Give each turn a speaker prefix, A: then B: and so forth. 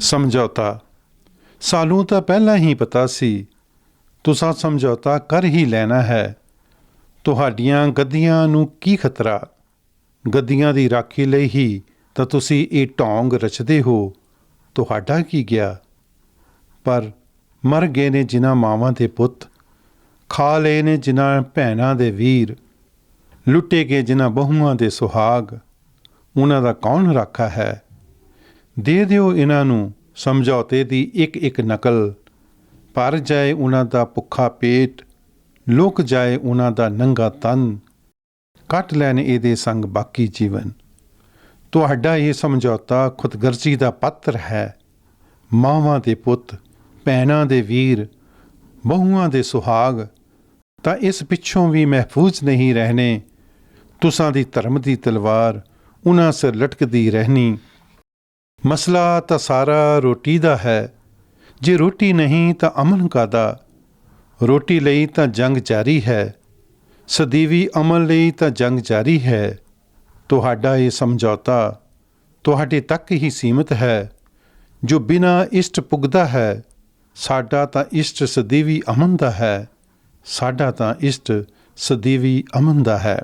A: ਸਮਝੌਤਾ। ਸਾਨੂੰ ਤਾਂ ਪਹਿਲਾਂ ਹੀ ਪਤਾ ਸੀ, ਤੁਸੀਂ ਸਮਝੌਤਾ ਕਰ ਹੀ ਲੈਣਾ ਹੈ। ਤੁਹਾਡੀਆਂ ਗੱਦੀਆਂ ਨੂੰ ਕੀ ਖਤਰਾ? ਗੱਦੀਆਂ ਦੀ ਰਾਖੀ ਲਈ ਹੀ ਤਾਂ ਤੁਸੀਂ ਇਹ ਢੋਂਗ ਰਚਦੇ ਹੋ। ਤੁਹਾਡਾ ਕੀ ਗਿਆ? ਪਰ ਮਰ ਗਏ ਨੇ ਜਿਨ੍ਹਾਂ ਮਾਵਾਂ ਦੇ ਪੁੱਤ, ਖਾ ਲਏ ਨੇ ਜਿਨ੍ਹਾਂ ਭੈਣਾਂ ਦੇ ਵੀਰ, ਲੁੱਟੇ ਗਏ ਜਿਨ੍ਹਾਂ ਬਹੂਆਂ ਦੇ ਸੁਹਾਗ। ਉਹਨਾਂ ਦਾ ਕੌਣ ਰਾਖਾ ਹੈ? ਦੇ ਦਿਓ ਇਹਨਾਂ ਨੂੰ ਸਮਝੌਤੇ ਦੀ ਇੱਕ ਇੱਕ ਨਕਲ। ਪਰ ਜਾਏ ਉਹਨਾਂ ਦਾ ਭੁੱਖਾ ਪੇਟ, ਲੁਕ ਜਾਏ ਉਹਨਾਂ ਦਾ ਨੰਗਾ ਤਨ। ਕੱਟ ਲੈਣ ਇਹਦੇ ਸੰਗ ਬਾਕੀ ਜੀਵਨ। ਤੁਹਾਡਾ ਇਹ ਸਮਝੌਤਾ ਖੁਦਗਰਜ਼ੀ ਦਾ ਪੱਤਰ ਹੈ। ਮਾਵਾਂ ਦੇ ਪੁੱਤ, ਭੈਣਾਂ ਦੇ ਵੀਰ, ਬਹੂਆਂ ਦੇ ਸੁਹਾਗ, ਤਾਂ ਇਸ ਪਿੱਛੋਂ ਵੀ ਮਹਿਫੂਜ਼ ਨਹੀਂ ਰਹਿਣੇ। ਤੁਸਾਂ ਦੀ ਧਰਮ ਦੀ ਤਲਵਾਰ, ਉਹਨਾਂ ਸਿਰ ਲਟਕਦੀ ਰਹਿਣੀ। ਮਸਲਾ ਤਾਂ ਸਾਰਾ ਰੋਟੀ ਦਾ ਹੈ। ਜੇ ਰੋਟੀ ਨਹੀਂ ਤਾਂ ਅਮਨ ਕਾਦਾ ਰੋਟੀ ਲਈ ਤਾਂ ਜੰਗ ਜਾਰੀ ਹੈ। ਸਦੀਵੀ ਅਮਨ ਲਈ ਤਾਂ ਜੰਗ ਜਾਰੀ ਹੈ। ਤੁਹਾਡਾ ਇਹ ਸਮਝੌਤਾ ਤੁਹਾਡੇ ਤੱਕ ਹੀ ਸੀਮਿਤ ਹੈ। ਜੋ ਬਿਨਾ ਇਸ਼ਟ ਪੁਗਦਾ ਹੈ, ਸਾਡਾ ਤਾਂ ਇਸ਼ਟ ਸਦੀਵੀ ਅਮਨ ਦਾ ਹੈ। ਸਾਡਾ ਤਾਂ ਇਸ਼ਟ ਸਦੀਵੀ ਅਮਨ ਦਾ ਹੈ।